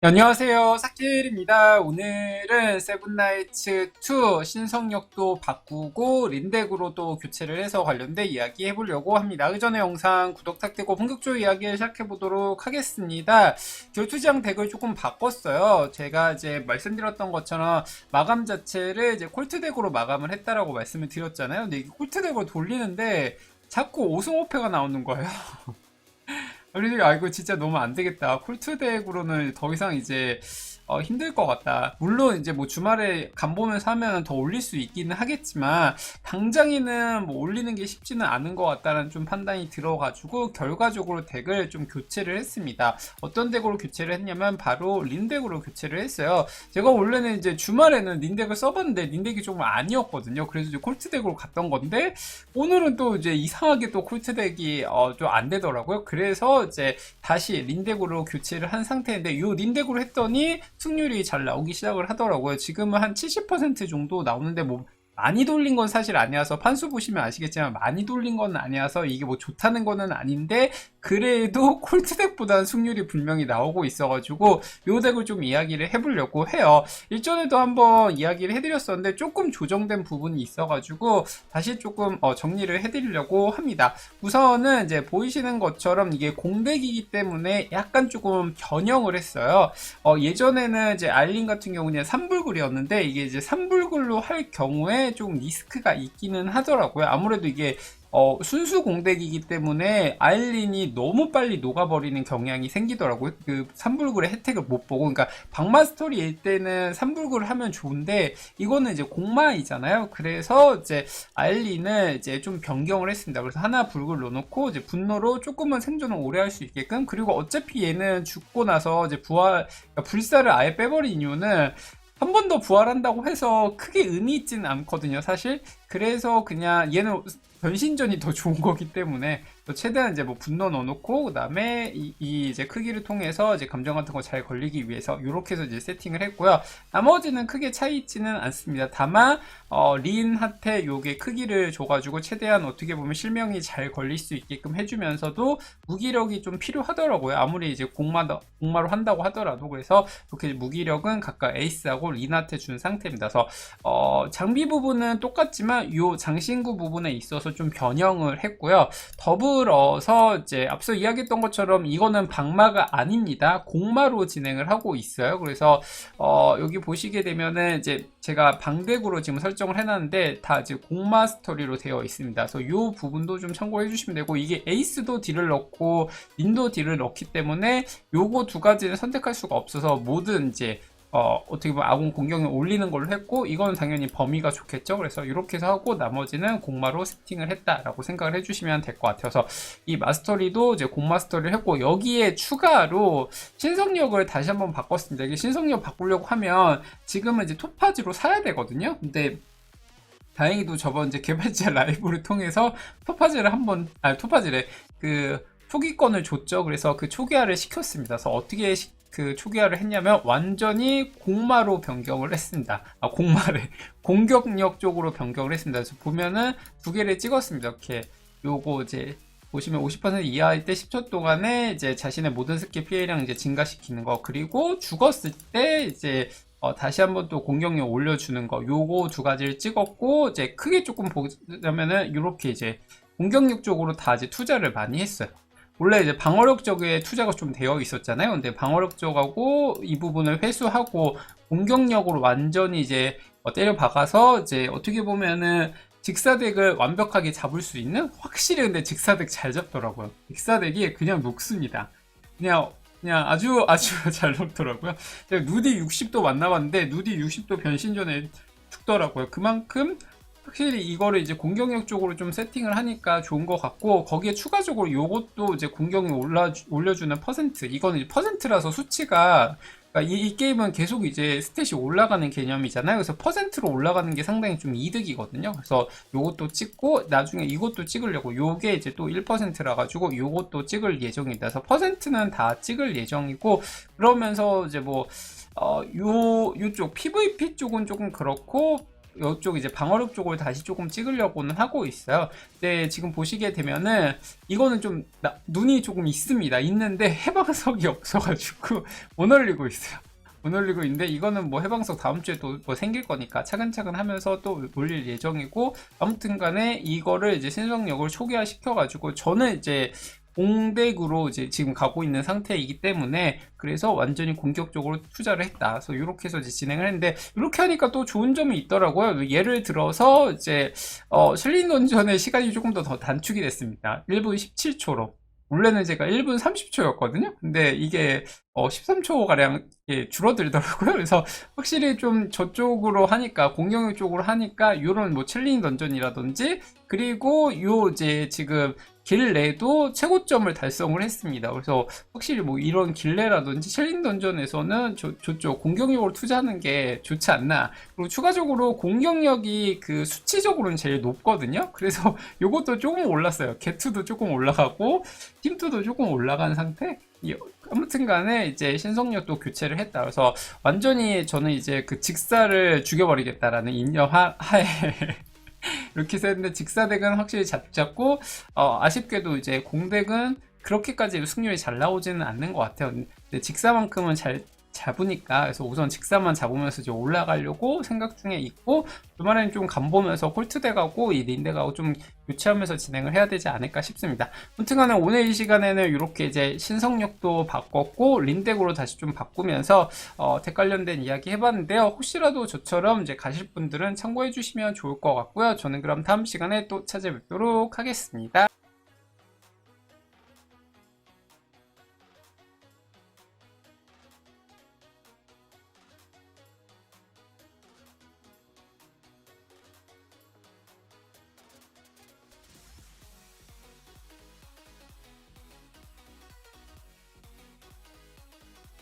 안녕하세요. 사킬입니다. 오늘은 세븐나이츠 2 신성력도 바꾸고 린덱으로 또 교체를 해서 관련된 이야기 해보려고 합니다. 그 전에 영상 구독 탁되고 본격적으로 이야기를 시작해보도록 하겠습니다. 결투장 덱을 조금 바꿨어요. 제가 이제 말씀드렸던 것처럼 마감 자체를 이제 콜트 덱으로 마감을 했다라고 말씀을 드렸잖아요. 근데 이게 콜트 덱으로 돌리는데 자꾸 5승 5패가 나오는 거예요. 그래서 아 이거 진짜 너무 안 되겠다. 콜트 덱으로는 더 이상 이제 어, 힘들 것 같다. 물론 이제 뭐 주말에 간 보면서 하면 더 올릴 수 있기는 하겠지만 당장에는 뭐 올리는 게 쉽지는 않은 것 같다는 좀 판단이 들어가지고 결과적으로 덱을 좀 교체를 했습니다. 어떤 덱으로 교체를 했냐면 바로 린덱으로 교체를 했어요. 제가 원래는 이제 주말에는 린덱을 써봤는데 린덱이 조금 아니었거든요. 그래서 이제 콜트 덱으로 갔던 건데 오늘은 또 이제 이상하게 또 콜트 덱이 어, 좀 안 되더라고요. 그래서 이제 다시 린덱으로 교체를 한 상태인데 이 린덱으로 했더니 승률이 잘 나오기 시작을 하더라고요. 지금은 한 70% 정도 나오는데 뭐 많이 돌린 건 사실 아니어서 판수 보시면 아시겠지만 많이 돌린 건 아니어서 이게 뭐 좋다는 거는 아닌데 그래도 콜트덱보다는 승률이 분명히 나오고 있어가지고 요 덱을 좀 이야기를 해보려고 해요. 일전에도 한번 이야기를 해드렸었는데 조금 조정된 부분이 있어가지고 다시 조금 어, 정리를 해드리려고 합니다. 우선은 이제 보이시는 것처럼 이게 공덱이기 때문에 약간 조금 변형을 했어요. 어, 예전에는 이제 알린 같은 경우는 3불글이었는데 이게 이제 3불글로 할 경우에 좀 리스크가 있기는 하더라고요. 아무래도 이게 어, 순수 공백이기 때문에 아일린이 너무 빨리 녹아버리는 경향이 생기더라고요. 그 3불굴의 혜택을 못 보고. 그러니까 방마스토리일 때는 3불굴을 하면 좋은데 이거는 이제 공마이잖아요. 그래서 이제 아일린을 이제 좀 변경을 했습니다. 그래서 하나 불굴 넣어놓고 이제 분노로 조금은 생존을 오래 할 수 있게끔 그리고 어차피 얘는 죽고 나서 이제 부활, 그러니까 불사를 아예 빼버린 이유는 한 번 더 부활한다고 해서 크게 의미 있지는 않거든요, 사실. 그래서 그냥 얘는 변신전이 더 좋은 거기 때문에 최대한 이제 뭐 분노 넣어놓고 그다음에 이, 이, 이제 크기를 통해서 이제 감정 같은 거 잘 걸리기 위해서 이렇게 해서 이제 세팅을 했고요. 나머지는 크게 차이 있지는 않습니다. 다만 어, 린 하테 요게 크기를 줘가지고 최대한 어떻게 보면 실명이 잘 걸릴 수 있게끔 해주면서도 무기력이 좀 필요하더라고요. 아무리 이제 공마 공마로 한다고 하더라도 그래서 이렇게 무기력은 각각 에이스하고 린 하테 준 상태입니다. 그래서 어, 장비 부분은 똑같지만 요 장신구 부분에 있어서 좀 변형을 했고요. 더불 더불어서 이제 앞서 이야기했던 것처럼 이거는 방마가 아닙니다. 공마로 진행을 하고 있어요. 그래서 어 여기 보시게 되면은 이제 제가 방덱으로 지금 설정을 해놨는데 다 이제 공마 스토리로 되어 있습니다. 그래서 이 부분도 좀 참고해 주시면 되고 이게 에이스도 딜을 넣고 닌도 딜을 넣기 때문에 요거 두 가지는 선택할 수가 없어서 모든 이제 어, 어떻게 보면 아군 공격을 올리는 걸로 했고 이거는 당연히 범위가 좋겠죠. 그래서 이렇게 해서 하고 나머지는 공마로 세팅을 했다라고 생각을 해주시면 될 것 같아서 이 마스터리도 이제 공마스터리를 했고 여기에 추가로 신성력을 다시 한번 바꿨습니다. 이게 신성력 바꾸려고 하면 지금은 이제 토파지로 사야 되거든요. 근데 다행히도 저번 이제 개발자 라이브를 통해서 토파지를 한번 아 토파지래. 그 초기권을 줬죠. 그래서 그 초기화를 시켰습니다. 그래서 어떻게 시, 그 초기화를 했냐면 완전히 공마로 변경을 했습니다. 아, 공마를 공격력 쪽으로 변경을 했습니다. 그래서 보면은 두 개를 찍었습니다. 이렇게 요거 이제 보시면 50% 이하일 때 10초 동안에 이제 자신의 모든 스킬 피해량 이제 증가시키는 거 그리고 죽었을 때 이제 어, 다시 한번 또 공격력 올려주는 거 요거 두 가지를 찍었고 이제 크게 조금 보자면은 이렇게 이제 공격력 쪽으로 다 이제 투자를 많이 했어요. 원래 이제 방어력 쪽에 투자가 좀 되어 있었잖아요. 근데 방어력 쪽하고 이 부분을 회수하고 공격력으로 완전히 이제 어, 때려 박아서 이제 어떻게 보면은 직사덱을 완벽하게 잡을 수 있는 확실히 근데 직사덱 잘 잡더라고요. 직사덱이 그냥 녹습니다. 그냥 그냥 아주 아주 잘 녹더라고요. 제가 누디 60도 만나봤는데 누디 60도 변신 전에 죽더라고요. 그만큼 확실히 이거를 이제 공격력 쪽으로 좀 세팅을 하니까 좋은 것 같고 거기에 추가적으로 요것도 이제 공격력 올라 올려주는 퍼센트 이거는 이제 퍼센트라서 수치가 그러니까 이, 이, 게임은 계속 이제 스탯이 올라가는 개념이잖아요. 그래서 퍼센트로 올라가는 게 상당히 좀 이득이거든요. 그래서 요것도 찍고 나중에 이것도 찍으려고 요게 이제 또 1%라 가지고 요것도 찍을 예정입니다. 그래서 퍼센트는 다 찍을 예정이고 그러면서 이제 뭐 어, 요, 요쪽 PVP 쪽은 조금 그렇고 이쪽 이제 방어력 쪽을 다시 조금 찍으려고는 하고 있어요. 근데 지금 보시게 되면은 이거는 좀 나- 눈이 조금 있습니다. 있는데 해방석이 없어가지고 못 올리고 있어요. 못 올리고 있는데 이거는 뭐 해방석 다음 주에 또 뭐 생길 거니까 차근차근 하면서 또 올릴 예정이고 아무튼 간에 이거를 이제 신성력을 초기화 시켜가지고 저는 이제 공백으로 이제 지금 가고 있는 상태이기 때문에 그래서 완전히 공격적으로 투자를 했다. 그래서 이렇게 해서 이제 진행을 했는데 이렇게 하니까 또 좋은 점이 있더라고요. 예를 들어서 이제 어, 실린 던전의 시간이 조금 더, 더 단축이 됐습니다. 1분 17초로. 원래는 제가 1분 30초였거든요. 근데 이게 어, 13초가량 줄어들더라고요. 그래서 확실히 좀 저쪽으로 하니까 공격력 쪽으로 하니까 요런 뭐 챌린지 던전이라든지 그리고 요 이제 지금 길레도 최고점을 달성을 했습니다. 그래서 확실히 뭐 이런 길레라든지 챌린지 던전에서는 저, 저쪽 공격력으로 투자하는 게 좋지 않나. 그리고 추가적으로 공격력이 그 수치적으로는 제일 높거든요. 그래서 요것도 조금 올랐어요. 게투도 조금 올라가고 팀투도 조금 올라간 상태. 이- 아무튼 간에 이제 신성력도 교체를 했다. 그래서 완전히 저는 이제 그 직사를 죽여버리겠다라는 인념 하, 하에 이렇게 했는데 직사덱은 확실히 잡 잡고 어, 아쉽게도 이제 공덱은 그렇게까지 승률이 잘 나오지는 않는 것 같아요. 근데 직사만큼은 잘 잡으니까 그래서 우선 직사만 잡으면서 이제 올라가려고 생각 중에 있고 주말에는 좀 간보면서 콜트덱하고 이 린덱하고 좀 교체하면서 진행을 해야 되지 않을까 싶습니다. 아무튼간에 오늘 이 시간에는 이렇게 이제 신성력도 바꿨고 린덱으로 다시 좀 바꾸면서 어, 덱 관련된 이야기 해봤는데요. 혹시라도 저처럼 이제 가실 분들은 참고해 주시면 좋을 것 같고요. 저는 그럼 다음 시간에 또 찾아뵙도록 하겠습니다.